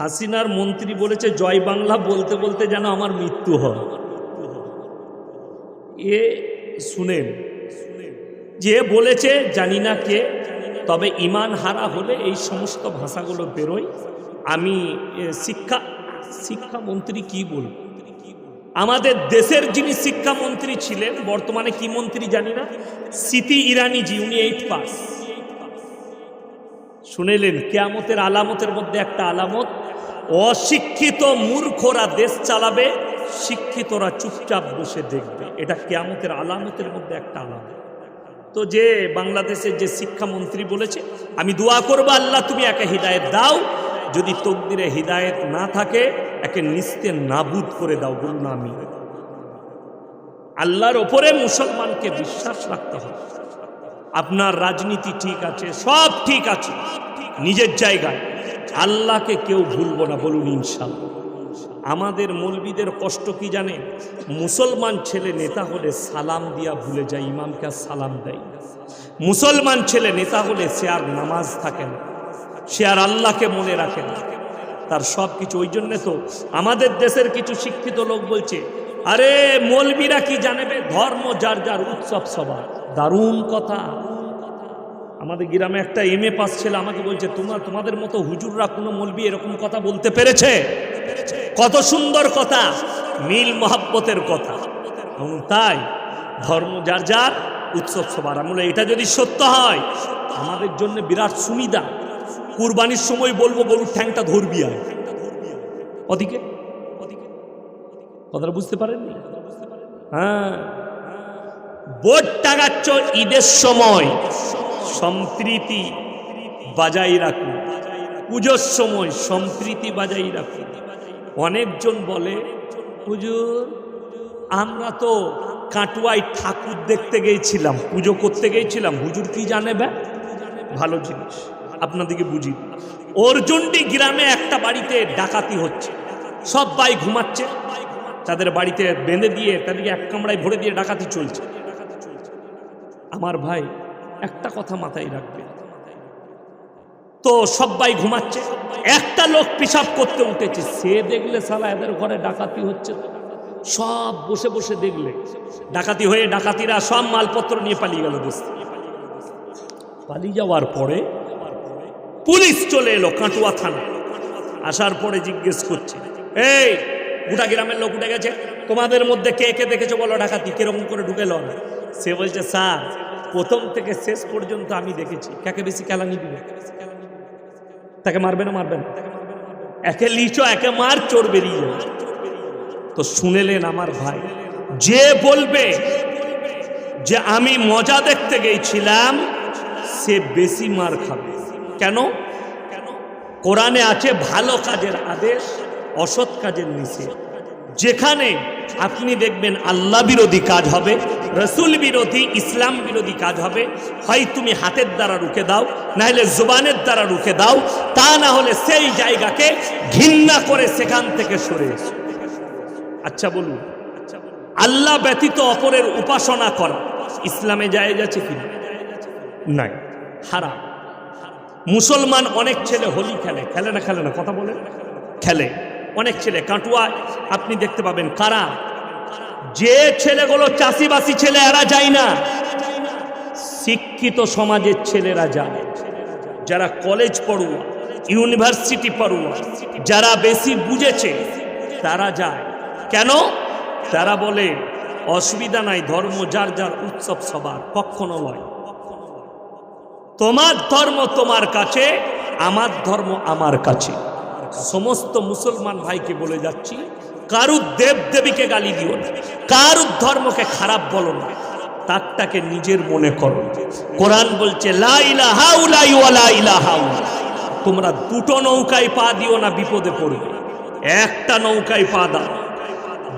হাসিনার মন্ত্রী বলেছে, জয় বাংলা বলতে বলতে যেন আমার মৃত্যু হয়। এ শুনেন, যে বলেছে, জানি না কে, তবে ইমান হারা হলে এই সমস্ত ভাষাগুলো বেরোয়। আমি শিক্ষা, শিক্ষামন্ত্রী কি বলব আমাদের দেশের যিনি শিক্ষামন্ত্রী ছিলেন, বর্তমানে কি মন্ত্রী জানি না, স্মৃতি ইরানিজি উনি এইট পাস শুনেলেন, কেয়ামতের আলামতের মধ্যে একটা আলামত অশিক্ষিত মূর্খরা দেশ চালাবে, শিক্ষিতরা চুপচাপ বসে দেখবে। এটা কেয়ামতের আলামতের মধ্যে একটা আলামত। তো যে বাংলাদেশের যে শিক্ষামন্ত্রী বলেছে, আমি দোয়া করব আল্লাহ, তুমি একে হৃদায়ত দাও। যদি তকদিরে হৃদায়ত না থাকে, একে নিস্তে নাবুদ করে দাও বলুন আমি আল্লাহর ওপরে মুসলমানকে বিশ্বাস রাখতে হবে। আপনার রাজনীতি ঠিক আছে, সব ঠিক আছে। নিজের জায়গায়। আল্লাহকে কেউ ভুলবো না বলুন ইনশাল আমাদের মৌলবিদের কষ্ট কি জানে? মুসলমান ছেলে নেতা হলে সালাম দিয়া ভুলে যায়, ইমামকে সালাম দেয় মুসলমান ছেলে নেতা হলে সে আর নামাজ থাকে না, সে আর আল্লাহকে মনে রাখে না। তার সব কিছু, ওই জন্যে তো আমাদের দেশের কিছু শিক্ষিত লোক বলছে, আরে মৌলবীরা কি জানেবে? ধর্ম যার যার উৎসব সবার। দারুণ কথা। আমাদের গ্রামে একটা এম এ পাস ছেলে আমাকে বলছে, তোমার, তোমাদের মতো হুজুররা কোনো মলবি এরকম কথা বলতে পেরেছে? কত সুন্দর কথা, মিল মহাব্বতের কথা। তাই ধর্ম যার যার, উৎসব সবার আমরা এটা যদি সত্য হয়, আমাদের জন্য বিরাট সুবিধা। কুরবানির সময় বলব, গরুর ঠ্যাংটা ধরবি আর। ওদিকে? কথাটা বুঝতে পারেননি? হ্যাঁ। বোর্ড টাকাচ্ছ ঈদের সময়। সম্প্রীতি বাজাই রাখুন। পুজোর সময় সম্প্রীতি বাজাই রাখুন। অনেকজন বলে, হুজুর, আমরা তো কাটুয়ায় ঠাকুর দেখতে গিয়েছিলাম পুজো করতে গিয়েছিলাম হুজুর কি জানে ব্যা ভালো জিনিস, আপনাদেরকে বুঝি অর্জুনটি গ্রামে একটা বাড়িতে ডাকাতি হচ্ছে। সব ভাই ঘুমাচ্ছে, তাদের বাড়িতে বেঁধে দিয়ে তাদেরকে এক কামড়ায় ভরে দিয়ে ডাকাতি চলছে। আমার ভাই একটা কথা মাথায় রাখবে। তো সবাই ঘুমাচ্ছে, একটা লোক পিসাব করতে উঠেছে, সে দেখলে সালা এদের ঘরে ডাকাতি হচ্ছে। সব বসে বসে দেখলে, ডাকাতি হয়ে ডাকাতিরা সব মালপত্র নিয়ে পালিয়ে গেল দোস্ত। পালিয়ে যাওয়ার পরে পুলিশ চলে এলো কাটুয়া থানা। আসার পরে জিজ্ঞেস করছে, এই, গোটা গ্রামের লোক উঠে গেছে? তোমাদের মধ্যে কে কে দেখেছ বলো ডাকাতি? কীরকম করে ঢুকেলো না সে বলছে, স্যার প্রথম থেকে শেষ পর্যন্ত আমি দেখেছি। কাকে বেশি খেলানি দিবে? তাকে মারবে না মারবে না? একে লিচো, একে মার, চোর বেরিয়ে যাবে। তো শুনেলেন আমার ভাই, যে বলবে যে আমি মজা দেখতে গেছিলাম, সে বেশি মার খাবে। কেন? কোরআনে আছে ভালো কাজের আদেশ, অসৎ কাজের নিষেধ। যেখানে আপনি দেখবেন আল্লাহ বিরোধী কাজ হবে, রসুল বিরোধী, ইসলাম বিরোধী কাজ হবে, হয় তুমি হাতের দ্বারা রুখে দাও না হলে জুবানের দ্বারা রুখে দাও, তা না হলে সেই জায়গাকে ঘৃণা করে সেখান থেকে সরে আচ্ছা বলুন, আল্লাহ ব্যতীত অপরের উপাসনা করা ইসলামে যায় যাচ্ছে কি নাই। হারাম। মুসলমান অনেক ছেলে হোলি খেলে খেলে না খেলে না, কথা বলে খেলে। অনেক ছেলে, কাটুয়া, আপনি দেখতে পাবেন কারা? যে ছেলেগুলো চাষিবাসী ছেলে, এরা যায় না। শিক্ষিত সমাজের ছেলেরা যায়। যারা কলেজ পড়ুয়া, ইউনিভার্সিটি পড়ুয়া, যারা বেশি বুঝেছে, তারা যায়। কেন? তারা বলে, অসুবিধা নাই, ধর্ম যার যার উৎসব সবার, কখনো নয়। তোমার ধর্ম তোমার কাছে, আমার ধর্ম আমার কাছে। সমস্ত মুসলমান ভাইকে বলে যাচ্ছি, কারুর দেব দেবীকে গালি দিও না, কারুর ধর্মকে খারাপ বলো না, তারটাকে নিজের মনে করো। কোরআন বলছে। তোমরা দুটো নৌকায় পা দিও না বিপদে পড়বে একটা নৌকায় পা দাও।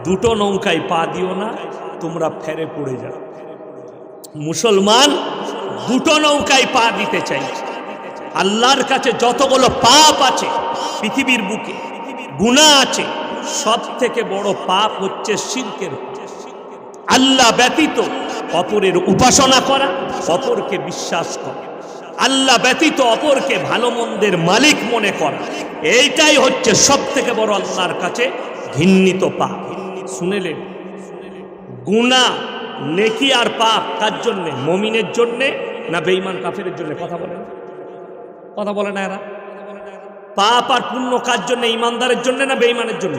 দুটো নৌকায় পা দিও না, তোমরা ফেরে পড়ে যাও। মুসলমান দুটো নৌকায় পা দিতে চাইছে। আল্লাহর কাছে যতগুলো পাপ আছে, পৃথিবীর বুকে গুণা আছে সব থেকে বড় পাপ হচ্ছে শিল্পের আল্লাহ ব্যতীত অপরের উপাসনা করা, অপরকে বিশ্বাস করা। আল্লাহ ব্যতীত অপরকে ভালো মন্দের মালিক মনে করা। এইটাই হচ্ছে সব থেকে বড় আল্লাহর কাছে ঘিন্নিত পাপ। শুনেলেন? গুণা নেকি আর পাপ কার জন্যে? মমিনের জন্যে না বেঈমান কাফের জন্য? কথা বলেন। কথা বলে না এরা। পাপ আর পুণ্য কার জন্য? ইমানদারের জন্য না বেঈমানের জন্য?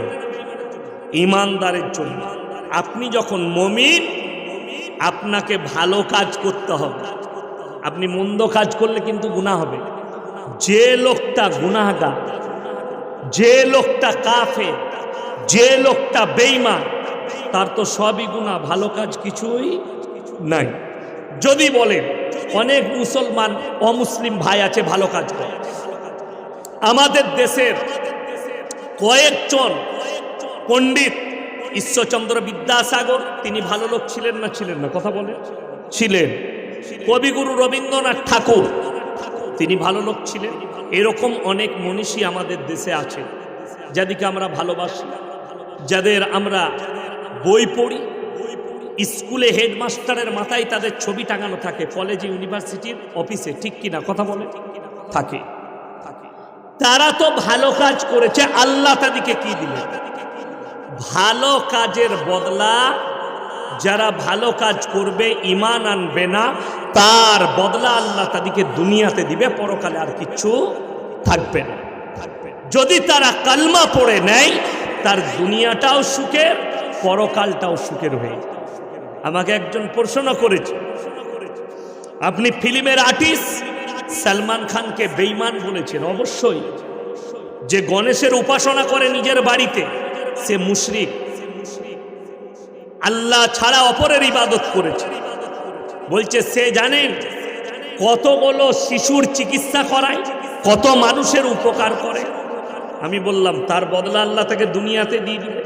ইমানদারের জন্য। আপনি যখন মমিন, আপনাকে ভালো কাজ করতে হবে। আপনি মন্দ কাজ করলে কিন্তু গুনাহ হবে। যে লোকটা গুনাহগার, যে লোকটা কাফে যে লোকটা বেঈমান, তার তো সবই গুণা ভালো কাজ কিছুই নাই। যদি বলেন অনেক মুসলমান অমুসলিম ভাই আছে, ভালো কাজ করে। আমাদের দেশের কয়েকজন পণ্ডিত ঈশ্বরচন্দ্র বিদ্যাসাগর, তিনি ভালো লোক ছিলেন না ছিলেন না? কথা বলে। ছিলেন। কবিগুরু রবীন্দ্রনাথ ঠাকুর, তিনি ভালো লোক ছিলেন। এরকম অনেক মনীষী আমাদের দেশে আছে, যাদেরকে আমরা ভালোবাসি, যাদের আমরা বই পড়ি স্কুলে হেডমাস্টারের মাথায় তাদের ছবি টাঙানো থাকে। কলেজে ইউনিভার্সিটির অফিসে ঠিক কিনা কথা বলে? থাকে। তারা তো ভালো কাজ করেছে, আল্লাহ তাদেরকে কি দিলেন ভালো কাজের বদলা যারা ভালো কাজ করবে ইমান আনবে না, তার বদলা আল্লাহ তাদেরকে দুনিয়াতে দিবে, পরকালে আর কিছু থাকবে না। যদি তারা কালমা পড়ে নেয়, তার দুনিয়াটাও সুখের, পরকালটাও সুখের হয়ে যায়। আমাকে একজন প্রশ্ন করেছে। আপনি ফিল্মের আর্টিস্ট? সালমান খানকে বেইমান বলেছেন, অবশ্যই। যে গণেশের উপাসনা করে নিজের বাড়িতে, সে মুশরিক। আল্লাহ ছাড়া অপরের ইবাদত করেছে। বলছে, সে জানেন কতগুলো শিশুর চিকিৎসা করায়, কত মানুষের উপকার করে। আমি বললাম, তার বদলা আল্লাহ তাকে দুনিয়াতে দিয়ে দিবে।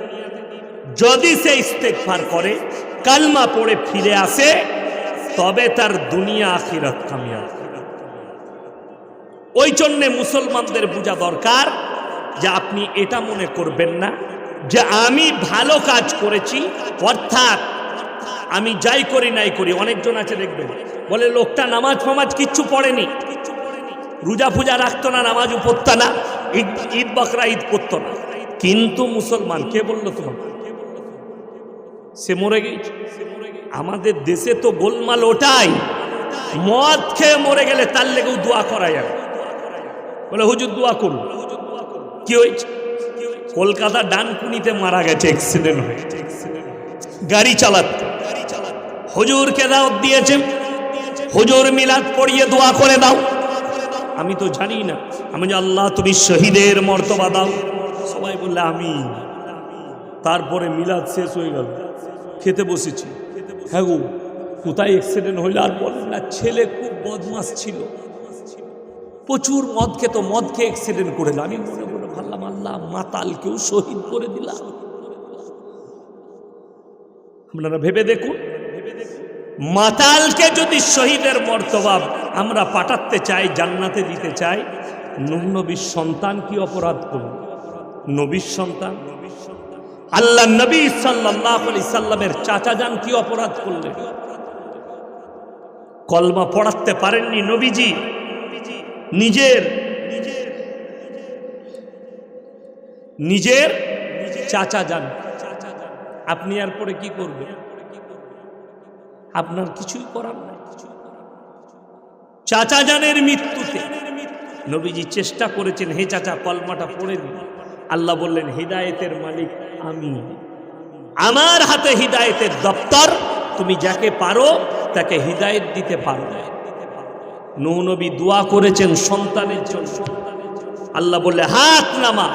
যদি সে ইস্তেকফার করে কালমা পড়ে ফিরে আসে, তবে তার দুনিয়া আখিরাত কামিয়াব। ওই জন্যে মুসলমানদের বোঝা দরকার যে আপনি এটা মনে করবেন না, যে আমি ভালো কাজ করেছি, অর্থাৎ আমি যাই করি নাই করি। অনেকজন আছে দেখবেন, বলে লোকটা নামাজ ফামাজ কিচ্ছু পড়েনি। রোজা ফুজা রাখতো না, নামাজ পড়তো না, ঈদ ঈদ বকরা ঈদ করতো না। কিন্তু মুসলমান, কে বলল তোমার সে মরে গেছে। আমাদের দেশে তো গোলমাল ওটাই। মদ খেয়ে মরে গেলে তার লেগেও দোয়া করা যাবে। বলে, হুজুর, দোয়া করুন। কি হয়েছে? কলকাতা ডানকুনিতে মারা গেছে অ্যাক্সিডেন্ট হয়ে। গাড়ি চালাতে। হুজুরকে দাওয়াত দিয়েছে হুজুর মিলাদ পড়িয়ে দোয়া করে দাও। আমি তো জানি না। আমি যে আল্লাহ, তুমি শহীদের মর্তবা দাও। সবাই বললে আমি তারপরে মিলাদ শেষ হয়ে গেল। খেতে বসেছি। হ্যাঁ গো, কোথায় অ্যাক্সিডেন্ট হইল আর বলেন না, ছেলে খুব বদমাস ছিল। প্রচুর মদ খেত, মদ খেয়ে অ্যাক্সিডেন্ট করে দিল। আমি মনে মনে ভাবলাম, আল্লাহ, মাতালকেও শহীদ করে দিলাম। আপনারা ভেবে দেখুন, মাতালকে যদি শহীদের মর্তবা আমরা পাঠাতে চাই, জান্নাতে দিতে চাই, নবীর সন্তান কি অপরাধ করুন নবীর সন্তান? আল্লাহ নবী সাল্লাহ আলি সাল্লামের চাচা যান কি অপরাধ করলেন? কলমা পড়াতে পারেননি নবীজি। নিজের নিজের চাচা যান। আপনি আর পরে কি করবেন? আপনার কিছুই করার নাই। চাচা জানের মৃত্যুতে। নবীজি চেষ্টা করেছেন, হে চাচা, কলমাটা পড়ে দিন আল্লাহ বললেন, হৃদায়তের মালিক আমি। আমার হাতে হৃদায়তের দপ্তর। তুমি যাকে পারো তাকে হৃদায়ত দিতে পারো। নৌ নবী দোয়া করেছেন সন্তানের জন্য। আল্লাহ বললে, হাত নামা।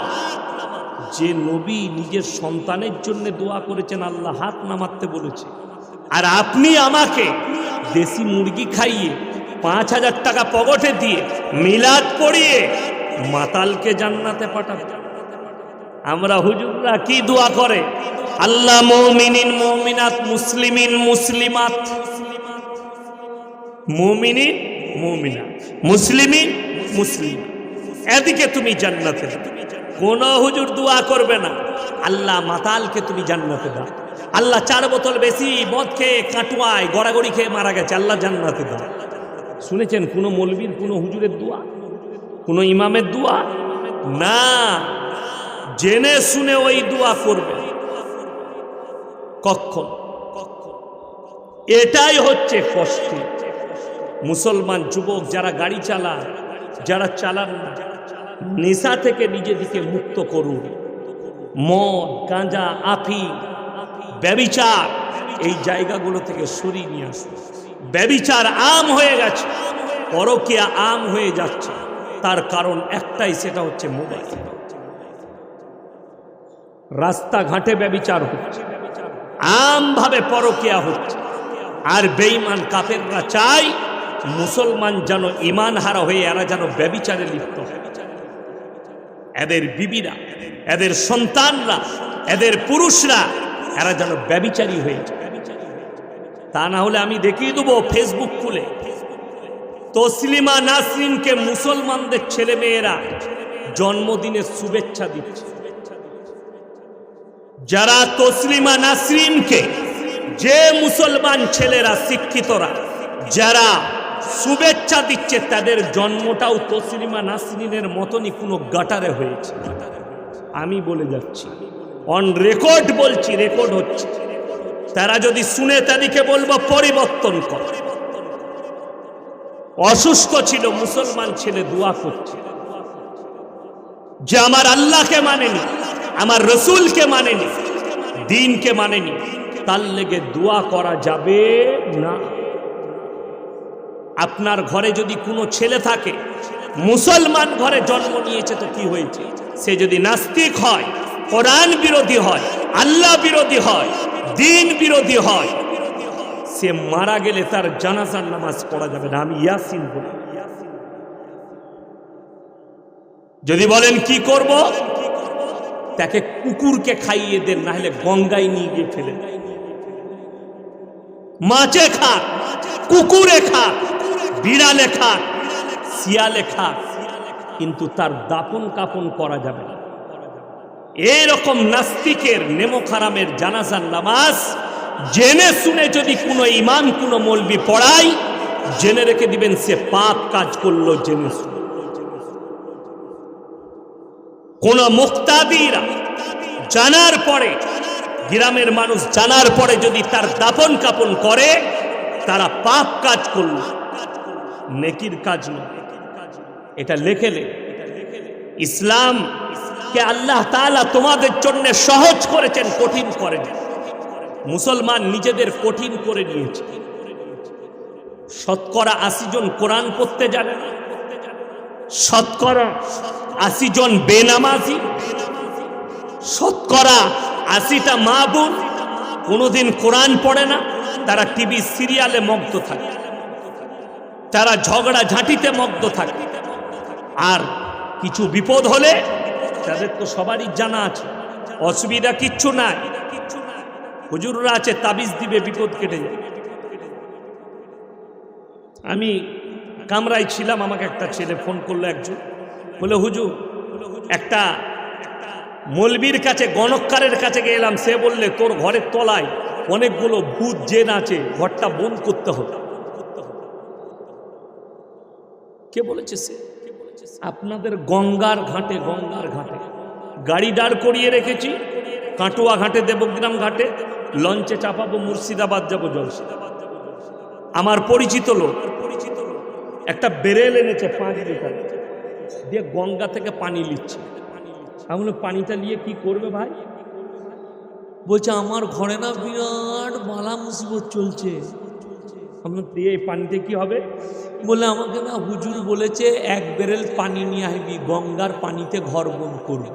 যে নবী নিজের সন্তানের জন্য দোয়া করেছেন, আল্লাহ হাত নামাতে বলেছে। আর আপনি আমাকে দেশি মুরগি খাইয়ে পাঁচ হাজার টাকা পকেটে দিয়ে মিলাদ পড়িয়ে মাতালকে জান্নাতে পাঠাবে আমরা হুজুররা কি দোয়া করে? আল্লাহ মৌমিনিন, মৌমিনাত, মুসলিমিন, মুসলিমাত। মৌমিনিন, মৌমিনাত। মুসলিমিন মুসলিম এদিকে তুমি জান্নাতে। কোন হুজুর দোয়া করবে না। আল্লাহ মাতালকে তুমি জান্নাতে দাও। আল্লাহ চার বোতল বেশি মদ খেয়ে কাটুয়ায় গড়াগড়ি খেয়ে মারা গেছে। আল্লাহ জান্নাতে দাও। শুনেছেন কোনো মলবির কোনো হুজুরের দোয়া? কোনো ইমামের দোয়া? না। জেনে শুনে ওই দোয়া করবে। কখন? এটাই হচ্ছে কষ্ট। মুসলমান যুবক যারা গাড়ি চালায়, যারা চালান না, নেশা থেকে নিজেদিকে মুক্ত করুন। মদ, গাঁজা আফি ব্যবিচার, এই জায়গাগুলো থেকে সরিয়ে নিয়ে আসুন। ব্যবিচার আম হয়ে গেছে, পরকিয়া আম হয়ে যাচ্ছে। তার কারণ একটাই, সেটা হচ্ছে মোবাইল। রাস্তাঘাটে ব্যবিচার হচ্ছে আমভাবে পরকিয়া হচ্ছে আর বেঈমান কাফেররা চাই মুসলমান যেন ইমান হারা হয়ে এরা যেন ব্যবিচারে লিপ্ত এদের বিবিরা, এদের সন্তানরা, এদের পুরুষরা এরা যেন ব্যবিচারী হয়ে তা না হলে আমি দেখিয়ে দেবো ফেসবুক খুলে তসলিমা নাসরিনকে মুসলমানদের ছেলে মেয়েরা জন্মদিনের শুভেচ্ছা দিচ্ছে। যারা তসলিমা নাসরিনকে, যে মুসলমান ছেলেরা শিক্ষিতরা, যারা শুভেচ্ছা দিচ্ছে, তাদের জন্মটাও তসলিমা নাসরিনের মতনই কোনো গাটারে হয়েছে। আমি বলে যাচ্ছি অন রেকর্ড বলছি রেকর্ড হচ্ছে। তারা যদি শুনে তাদেরকে বলব, পরিবর্তন কর। অসুস্থ ছিল, মুসলমান ছেলে দোয়া করছে। যে আমার আল্লাহকে মানেনি আমার রসুলকে মানেনি, দিনকে মানেনি। তার লেগে দোয়া করা যাবে না। আপনার ঘরে যদি কোনো ছেলে থাকে, মুসলমান ঘরে জন্ম নিয়েছে তো কি হয়েছে? সে যদি নাস্তিক হয়, কোরআন বিরোধী হয়, আল্লাহ বিরোধী হয়, দিন বিরোধী হয়, সে মারা গেলে তার জানাজার নামাজ পড়া যাবে না। আমি ইয়াসিন বলি। যদি বলেন কি করব? তাকে কুকুরকে খাইয়ে দেন না হলে গঙ্গায় নিয়ে গিয়ে ফেলে। মাছে খাক, কুকুরে খাক, বিড়ালে খাক, শিয়ালে খাক, কিন্তু তার দাপন কাপন করা যাবে না এরকম নাস্তিকের নেমোখারামের জানাজার নামাজ জেনে শুনে যদি কোনো ইমাম, কোনো মলবি পড়ায়, জেনে রেখে দিবেন, সে পাপ কাজ করল জেনে শুনে কোন মুক্তাদিরা জানার পরে, গ্রামের মানুষ জানার পরে যদি তার দাপন কাপন করে, তারা পাপ কাজ করল। নেকির কাজ নয়। এটা লেখেলে ইসলাম কে আল্লাহ তাআলা তোমাদের জন্য সহজ করেছেন, কঠিন করেন মুসলমান নিজেদের কঠিন করে নিয়েছে। শতকরা আশি জন কোরআন পড়তে জানে শতকরা আশি জন বেনামাজি, শতকরা আশিটা মা বোন কোনোদিন কোরআন পড়ে না, তারা টিভি সিরিয়ালে মগ্ন থাকে। তারা ঝগড়া ঝাঁটিতে মগ্ধ থাকে। আর কিছু বিপদ হলে তাদের তো সবারই জানা আছে। অসুবিধা কিচ্ছু নাই। হুজুররা আছে, তাবিজ দিবে, বিপদ কেটে আমি কামরায় ছিলাম, আমাকে একটা ছেলে ফোন করল একজন। বলে হুজু একটা মলবির কাছে গণকারের কাছে গেলাম সে বললে, তোর ঘরের তলায় অনেকগুলো ভূত, জেন আছে, ঘরটা বন্ধ করতে হবে। কে বলেছে সে? আপনাদের গঙ্গার ঘাটে গঙ্গার ঘাটে। গাড়ি দাঁড় করিয়ে রেখেছি, কাটুয়া ঘাটে, দেবগ্রাম ঘাটে। লঞ্চে চাপাবো, মুর্শিদাবাদ যাব, জলসা। আমার পরিচিত লোক, একটা বেরেল এনেছে, পাঁচ লিটার। দিয়ে গঙ্গা থেকে পানি নিচ্ছে আমি বললাম, পানিটা নিয়ে কি করবে ভাই? বলছে আমার ঘরে না বিরাট বালা মুসিবত চলছে। আমরা দিয়ে এই পানিতে কি হবে? বলে আমাকে না হুজুর বলেছে এক বেরেল পানি নিয়ে আসবি গঙ্গার পানিতে ঘর বন করবি।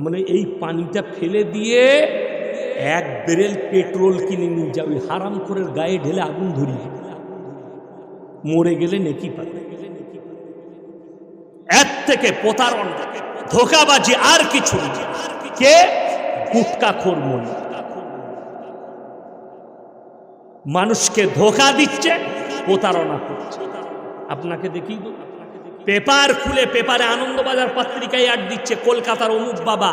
মানে এই পানিটা ফেলে দিয়ে এক বেরেল পেট্রোল কিনে নিয়ে যাবি হারাম করে গায়ে ঢেলে আগুন ধরিয়ে। মরে গেলে নেকি পাবে। এর থেকে প্রতারণা ধোকাবাজি আর কিছু কে? গুটকা খোর মনে মানুষকে ধোকা দিচ্ছে, প্রতারণা করছে। আপনাকে দেখি পেপার খুলে পেপারে আনন্দবাজার পত্রিকায় অ্যাড দিচ্ছে, কলকাতার অমুক বাবা।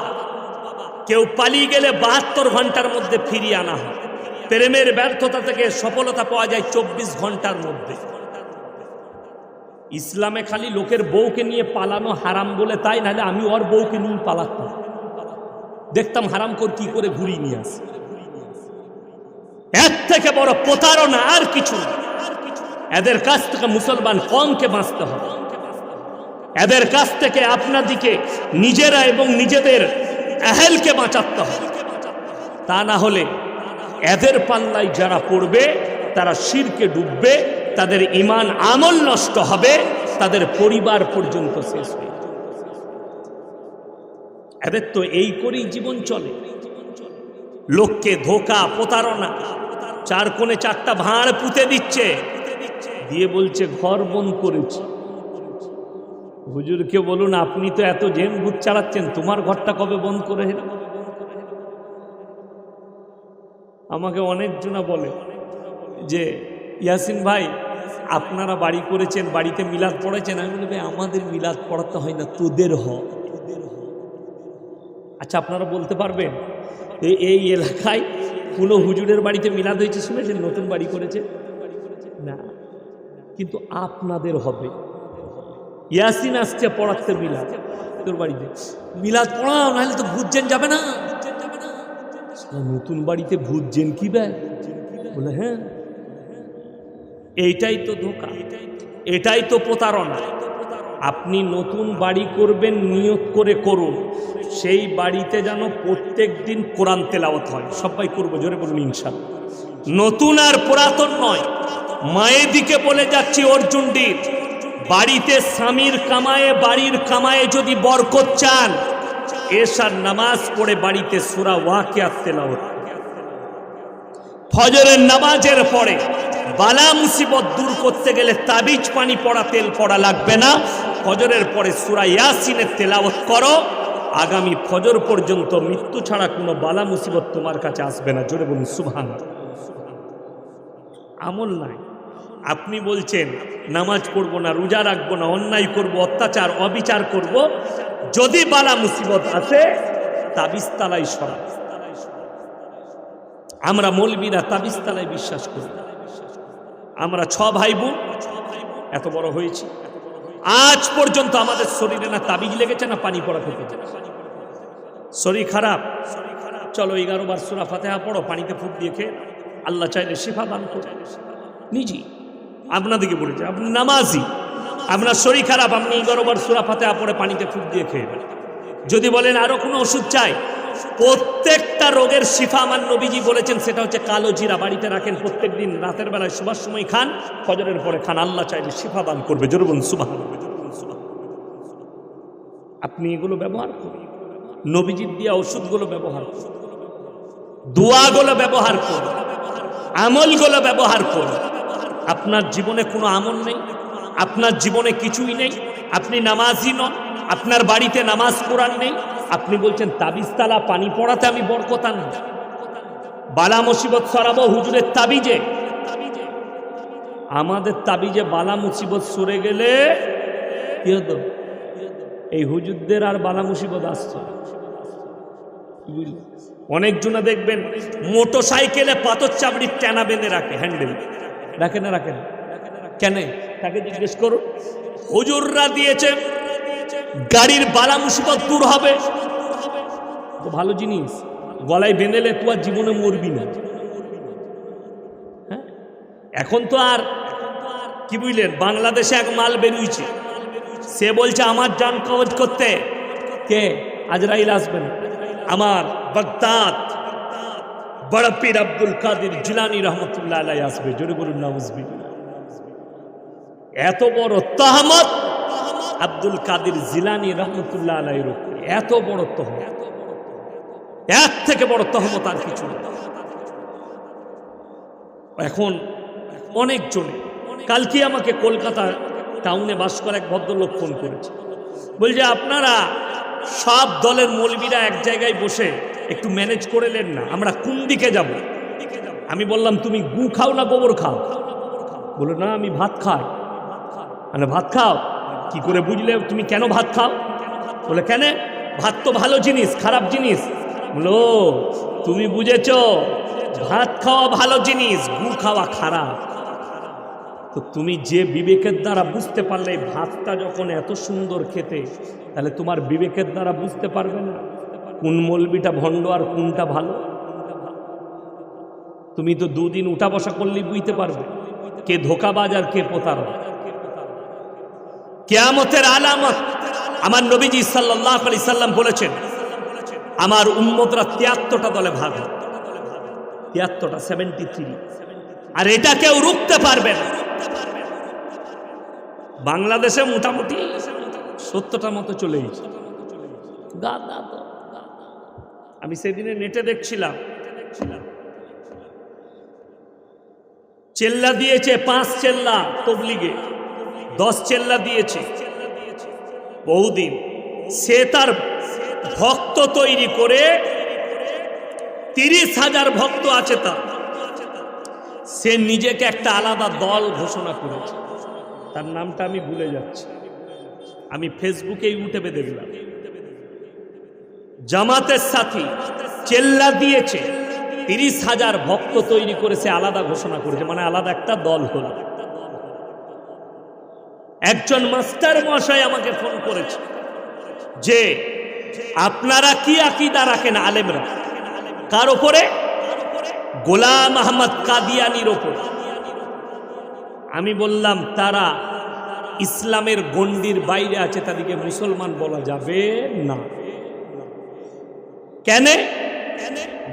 কেউ পালিয়ে গেলে বাহাত্তর ঘণ্টার মধ্যে ফিরিয়ে আনা হয়। প্রেমের ব্যর্থতা থেকে সফলতা পাওয়া যায় চব্বিশ ঘণ্টার মধ্যে। ইসলামে খালি লোকের বউকে নিয়ে পালানো হারাম বলে তাই, নাহলে আমি ওর বউকে নিয়ে পালাতাম। দেখতাম হারাম কর কি করে ঘুরিয়ে নিয়ে আসে। এর থেকে বড় প্রতারণা আর কিছু এদের কাছ থেকে মুসলমান কমকে বাঁচতে হবে। এদের কাছ থেকে আপনাদিকে নিজেরা এবং নিজেদের এহেলকে বাঁচাতে হবে। তা না হলে এদের পাল্লায় যারা পড়বে, তারা শিরকে ডুববে তাদের ইমান আমল নষ্ট হবে, তাদের পরিবার পর্যন্ত শেষ হয়ে। এদের তো এই করেই জীবন চলে লোককে ধোকা, প্রতারণা, চার কোণে চারটা ভাঁড় পুঁতে দিচ্ছে, দিয়ে বলছে, ঘর বন্ধ করেছি হুজুরকে বলুন, আপনি তো এত জেন ভূত চালাচ্ছেন, তোমার ঘরটা কবে বন্ধ করে? আমাকে অনেকজনা বলে যে, ইয়াসিন ভাই আপনারা বাড়ি করেছেন, বাড়িতে মিলাদ পড়েছেন আমি বলি, ভাই, আমাদের মিলাদ পড়াতে হয় না, তোদের হ আচ্ছা আপনারা বলতে পারবেন এই এলাকায় কোনো হুজুরের বাড়িতে মিলাদ হয়েছে শুনেছেন? নতুন বাড়ি করেছে? না। কিন্তু আপনাদের হবে। ইয়াসিন আসছে পড়াতে মিলাদ। তোর বাড়িতে। মিলাদ পড়াও, নাহলে তো ভূতজেন যাবে না। শালা নতুন বাড়িতে ভূতজেন কি ব্যয়? বলে হ্যাঁ এইটাই তো ধোকা, এটাই তো প্রতারণা। আপনি নতুন বাড়ি করবেন, নিয়োগ করে করুন। সেই বাড়িতে যেন প্রত্যেক দিন কোরআন তেলাওয়াত হয়। সবাই করব, জোরে বলুন ইনশাল নতুন আর পুরাতন নয়। মায়ের দিকে বলে যাচ্ছি অর্জুন অর্জুনডির বাড়িতে স্বামীর কামায়ে, বাড়ির কামায়ে যদি বরকত চান এসার নামাজ পড়ে বাড়িতে সুরা ওয়াকিয়াত তেলাওয়াত। ফজরের নামাজের পরে বালা মুসিবত দূর করতে গেলে তাবিজ পানি পড়া, তেল পড়া লাগবে না। ফজরের পরে সুরা ইয়াসিনের তেলাওয়াত করো। আগামী ফজর পর্যন্ত মৃত্যু ছাড়া কোনো বালা মুসিবত তোমার কাছে আসবে না। জোরে বলুন সুবহান আমল নাই। আপনি বলছেন, নামাজ পড়ব না, রোজা রাখব না, অন্যায় করব, অত্যাচার, অবিচার করব। যদি বালা মুসিবত আসে, তাবিজ তালাই সরা আমরা মলবিরা তাবিজ তালায় বিশ্বাস করি। আমরা ছ ভাই বোন এত বড় হয়েছি। আজ পর্যন্ত আমাদের শরীরে না তাবিজ লেগেছে, না পানি পড়া খেতে শরীর খারাপ। চলো এগারো বার সুরা ফাতেহা পড়ো, পানিতে ফুট দিয়ে খেয়ে আল্লাহ চাইলে শিফা দান করো নিজে। আপনাদেরকে বলেছে আপনি নামাজি। আপনার শরীর খারাপ, আপনি এগারো বার সুরা ফাতেহা পড়ে পানিতে ফুট দিয়ে খেয়ে। যদি বলেন আরও কোনো ওষুধ চাই প্রত্যেকটা রোগের শিফা আমার নবীজি বলেছেন, সেটা হচ্ছে কালো জিরা বাড়িতে রাখেন প্রত্যেক দিন রাতের বেলায় সুবাস সময় খান, ফজরের পরে খান, আল্লাহ চাইলে শিফা দান করবে। জোরবন সুবাহ আপনি এগুলো ব্যবহার করুন। নবীজির দিয়া ওষুধগুলো ব্যবহার করুন। দোয়াগুলো ব্যবহার করুন। আমলগুলো ব্যবহার করুন। আপনার জীবনে কোনো আমল নেই। আপনার জীবনে কিছুই নেই। আপনি নামাজই নন। আপনার বাড়িতে নামাজ কোরআন নেই। আপনি বলছেন তাবিজতালা পানি পড়াতে আমি বরকত আনব। বালা মুসিবত সরাবো হুজুরের তাবিজে। আমাদের তাবিজে বালা মুসিবত সরে গেলে কি হতো? এই হুজুরদের আর বালা মুসিবত আসছে? অনেকজনা দেখবেন মোটর সাইকেলে পাথর চাবড়ি টানা বেঁধে রাখে, হ্যান্ডেল। রাখে না রাখে না। কেন? তাকে জিজ্ঞেস করুন। হুজুররা দিয়েছে গাড়ির বালা মুসিবত দূর হবে। ভালো জিনিস, গলায় বেঁধেলে তো আর জীবনে মরবি না। হ্যাঁ? এখন তো আর কি বুঝলেন, বাংলাদেশে এক মাল বেরিয়েছে সে বলছে, আমার যান কবজ করতে কে? আজরাইল আসবেন আমার বাগদাদ, বড় পীর আব্দুল কাদের জিলানি রহমতুল্লাহ আসবে। জোরে বলুন নাউজবি এত বড় তহমত আব্দুল কাদের জিলানি রহমতুল্লাহ আলাইয়ের উপরে। এত বড় তহমত। এর থেকে বড় তহমত তার কিছু এখন অনেকজনে কালকে আমাকে কলকাতা টাউনে বাস করা এক ভদ্রলোক ফোন করেছে। বলছে, আপনারা সব দলের মলবিরা এক জায়গায় বসে একটু ম্যানেজ করে নেন না, আমরা কোন দিকে যাব? আমি বললাম, তুমি গু খাও না গোবর খাও? বলে, না, আমি ভাত খাই। মানে ভাত খাও? কি করে বুঝলে? তুমি কেন ভাত খাও? বলে, কেন? ভাত তো ভালো জিনিস, খারাপ জিনিস। বলো তুমি বুঝেছ, ভাত খাওয়া ভালো জিনিস গু খাওয়া খারাপ। তো তুমি যে বিবেকের দ্বারা বুঝতে পারলে ভাতটা যখন এত সুন্দর খেতে, তাহলে তোমার বিবেকের দ্বারা বুঝতে পারবে না কোন মলবিটা ভণ্ড আর কোনটা ভালো। তুমি তো দুদিন উঠা বসা করলেই বুঝতে পারবে কে ধোকাবাজ আর কে প্রতারক। কেয়ামতের আলামত আমার নবীজি সাল্লাহ আলি সাল্লাম বলেছেন, আমার উম্মতরা তিয়াত্তরটা দলে ভাগ তিয়াত্তরটা সেভেন্টি থ্রি আর এটা কেউ রুখতে পারবে না। বাংলাদেশে মোটামুটি সত্তরটার মতো চলে আমি সেদিনে নেটে দেখছিলাম। চেল্লা দিয়েছে পাঁচ চেল্লা তবলিগে। দশ চেল্লা দিয়েছে। বহুদিন সে তার ভক্ত তৈরি করে তিরিশ হাজার ভক্ত আছে তার। সে নিজেকে একটা আলাদা দল ঘোষণা করেছে। তার নামটা আমি ভুলে যাচ্ছি। আমি ফেসবুকে ইউটিউবে দেখলাম। জামাতের সাথী চেল্লা দিয়েছে। তিরিশ হাজার ভক্ত তৈরি করেছে আলাদা ঘোষণা করেছে। মানে আলাদা একটা দল হল। একজন মাস্টার মশাই আমাকে ফোন করেছে যে, আপনারা কি আকিদা রাখেন আলেমরা? কার ওপরে? গোলাম আহমদ কাদিয়ানির ওপর। আমি বললাম, তারা ইসলামের গণ্ডির বাইরে আছে, তাদেরকে মুসলমান বলা যাবে না। কেন?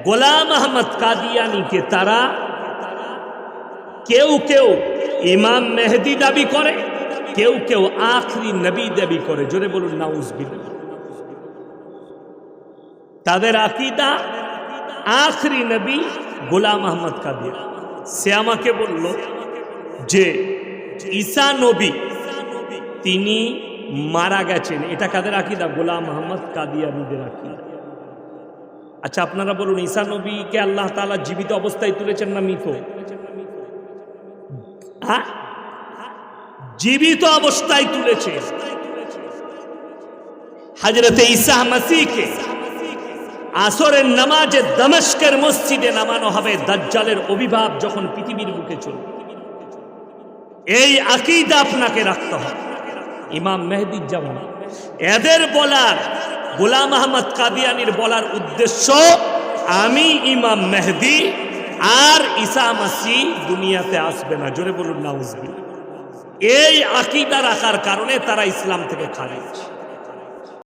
গোলাম আহমদ কাদিয়ানিকে তারা কেউ কেউ ইমাম মেহেদি দাবি করে। কেউ কেউ আখরি নবী দাবি করে। জোরে বলুন, নাউজবিল্লাহ। তাদের আকিদা, আখরি নবী গোলাম আহমদ কাদিয়া। সে আমাকে বলল যে, ঈসা নবী, তিনি মারা গেছেন। এটা কাদের আকিদা? গোলাম আহমদ কাদিয়ানিদের আকিদা। আচ্ছা আপনারা বলুন, ঈসা নবীকে আল্লাহ তাআলা জীবিত অবস্থায় তুলেছেন না মৃত? হ্যাঁ? জীবিত অবস্থায় তুলেছে। হাজরতে ঈসা মাসিকে আসরের নামাজে দমস্কের মসজিদে নামানো হবে দাজ্জালের অভিভাব যখন পৃথিবীর বুকে চলবে। এই আকিদা আপনাকে রাখতে হবে। ইমাম মেহেদির যেমন। এদের বলার, গোলাম আহমদ কাদিয়ানির বলার উদ্দেশ্য, আমি ইমাম মেহেদি আর ইসা মাসি দুনিয়াতে আসবে না। জোরে বলুন না নাউজবিল এই আকিদা রাখার কারণে তারা ইসলাম থেকে খারিজ।